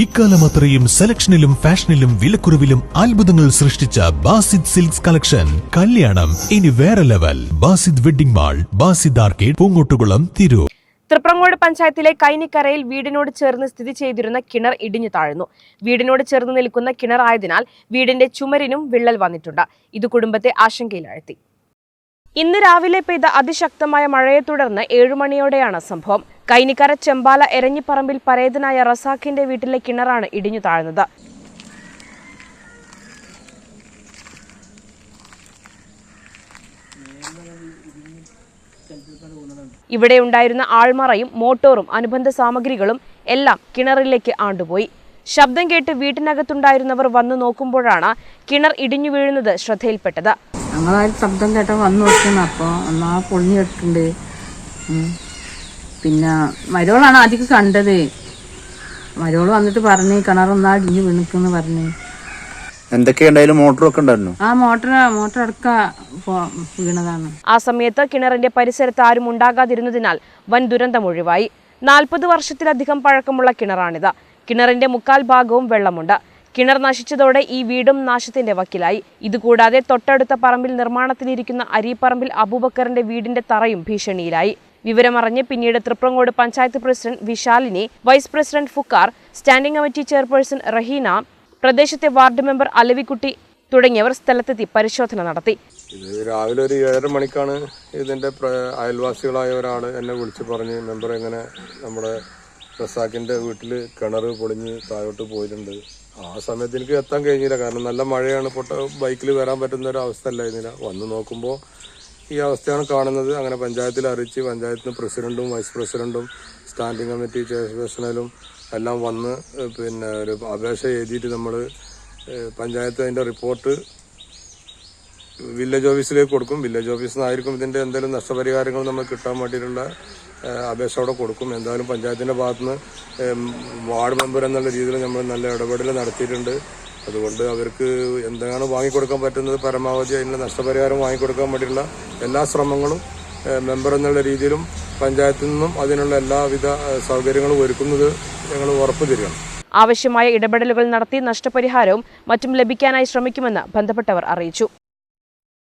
ഇക്കാലം അത്രയും സെലക്ഷനിലും ഫാഷനിലും വിലക്കുറവിലും അത്ഭുതങ്ങൾ സൃഷ്ടിച്ച ബാസിദ് സിൽക്സ് കളക്ഷൻ. കല്യാണം ഇനി വേറെ level. Basid wedding mall Basid arcade Poongottukulam Tirur. Triprangode പഞ്ചായത്തിലെ കൈനിക്കരയിൽ വീടിനോട് ചേർന്ന് സ്ഥിതി ചെയ്തിരുന്ന കിണർ ഇടിഞ്ഞു താഴ്ന്നു. വീടിനോട് ചേർന്ന് നിൽക്കുന്ന കിണറായതിനാൽ വീടിന്റെ ചുമരിനും വിള്ളൽ വന്നിട്ടുണ്ട്. ഇത് കുടുംബത്തെ ആശങ്കയിലാഴ്ത്തി. ഇന്ന് രാവിലെ പെയ്ത അതിശക്തമായ മഴയെ തുടർന്ന് ഏഴുമണിയോടെയാണ് സംഭവം. കൈനിക്കര ചെമ്പാല എരഞ്ഞിപ്പറമ്പിൽ പരേതനായ റസാഖിന്റെ വീട്ടിലെ കിണറാണ് ഇടിഞ്ഞു താഴ്ന്നത്. ഇവിടെ ഉണ്ടായിരുന്ന ആൾമറയും മോട്ടോറും അനുബന്ധ സാമഗ്രികളും എല്ലാം കിണറിലേക്ക് ആണ്ടുപോയി. ശബ്ദം കേട്ട് വീട്ടിനകത്തുണ്ടായിരുന്നവർ വന്നു നോക്കുമ്പോഴാണ് കിണർ ഇടിഞ്ഞു വീഴുന്നത് ശ്രദ്ധയിൽപ്പെട്ടത്. ശബ്ദം കേട്ട വന്നു നോക്കുന്നു അപ്പോൾ ഒന്നാ പൊളിഞ്ഞു പിന്നെ മരോളാണ് ആദ്യം കണ്ടത്. മരോൾ വന്നിട്ട് പറഞ്ഞു കിണറൊന്നാ ഇടിഞ്ഞു വീണിക്കുന്നു പറഞ്ഞു. എന്തൊക്കെയുണ്ടായാലും മോട്ടറൊക്കെ ഉണ്ടായിരുന്നു? ആ മോട്ടർ മോട്ടർ അടക്ക വീണതാണ്. ആ സമയത്ത് കിണറിന്റെ പരിസരത്ത് ആരും ഉണ്ടാകാതിരുന്നതിനാൽ വൻ ദുരന്തം ഒഴിവായി. നാൽപ്പത് വർഷത്തിലധികം പഴക്കമുള്ള കിണറാണിത്. കിണറിന്റെ മുക്കാൽ ഭാഗവും വെള്ളമുണ്ട്. കിണർ നശിച്ചതോടെ ഈ വീടും നാശത്തിന്റെ വക്കിലായി. ഇതുകൂടാതെ തൊട്ടടുത്ത പറമ്പിൽ നിർമ്മാണത്തിലിരിക്കുന്ന അരീപ്പറമ്പിൽ അബൂബക്കറിന്റെ വീടിന്റെ തറയും ഭീഷണിയിലായി. വിവരമറിഞ്ഞ് പിന്നീട് Triprangode panchayat president Vishalini vice president ഫുക്കാർ standing committee chairperson Raheena പ്രദേശത്തെ വാർഡ് മെമ്പർ അലവിക്കുട്ടി തുടങ്ങിയവർ സ്ഥലത്തെത്തി പരിശോധന നടത്തി. രാവിലെ ഒരു ഏഴര മണിക്കാണ് ഇതിന്റെ അയൽവാസികളായ ഒരാൾ എന്നെ വിളിച്ചു പറഞ്ഞ് മെമ്പർ എങ്ങനെ നമ്മുടെ റസാക്കിന്റെ വീട്ടിൽ കിണർ പൊളിഞ്ഞ് താഴോട്ട് പോയിട്ടുണ്ട്. ആ സമയത്ത് എനിക്ക് എത്താൻ കഴിഞ്ഞില്ല. കാരണം നല്ല മഴയാണ്. പൊട്ട ബൈക്കിൽ വരാൻ പറ്റുന്ന ഒരു അവസ്ഥ അല്ലായിരുന്നില്ല. വന്ന് നോക്കുമ്പോൾ ഈ അവസ്ഥയാണ് കാണുന്നത്. അങ്ങനെ പഞ്ചായത്തിൽ അറിയിച്ച് പഞ്ചായത്തിന് പ്രസിഡന്റും വൈസ് പ്രസിഡന്റും സ്റ്റാൻഡിംഗ് കമ്മിറ്റി ചെയർപേഴ്സണലും എല്ലാം വന്ന് പിന്നെ ഒരു അപേക്ഷ എഴുതിയിട്ട് നമ്മൾ പഞ്ചായത്ത് അതിന്റെ റിപ്പോർട്ട് വില്ലേജ് ഓഫീസിലേക്ക് കൊടുക്കും. വില്ലേജ് ഓഫീസിൽ നിന്നായിരിക്കും ഇതിന്റെ എന്തെങ്കിലും നഷ്ടപരിഹാരങ്ങൾ നമുക്ക് കിട്ടാൻ വേണ്ടിയിട്ടുള്ള അപേക്ഷ അവിടെ കൊടുക്കും. എന്തായാലും പഞ്ചായത്തിന്റെ ഭാഗത്തുനിന്ന് വാർഡ് മെമ്പർ എന്നുള്ള രീതിയിൽ നമ്മൾ നല്ല ഇടപെടൽ നടത്തിയിട്ടുണ്ട്. അതുകൊണ്ട് അവർക്ക് എന്താണ് വാങ്ങിക്കൊടുക്കാൻ പറ്റുന്നത് പരമാവധി അതിനുള്ള നഷ്ടപരിഹാരം വാങ്ങിക്കൊടുക്കാൻ വേണ്ടിയിട്ടുള്ള എല്ലാ ശ്രമങ്ങളും മെമ്പർ എന്നുള്ള രീതിയിലും പഞ്ചായത്തിൽ നിന്നും അതിനുള്ള എല്ലാവിധ സൗകര്യങ്ങളും ഒരുക്കുന്നത് ഞങ്ങൾ ഉറപ്പു തരികയാണ് ആവശ്യമായ ഇടപെടലുകൾ നടത്തി നഷ്ടപരിഹാരവും മറ്റും ലഭിക്കാനായി ശ്രമിക്കുമെന്ന് ബന്ധപ്പെട്ടവർ അറിയിച്ചു.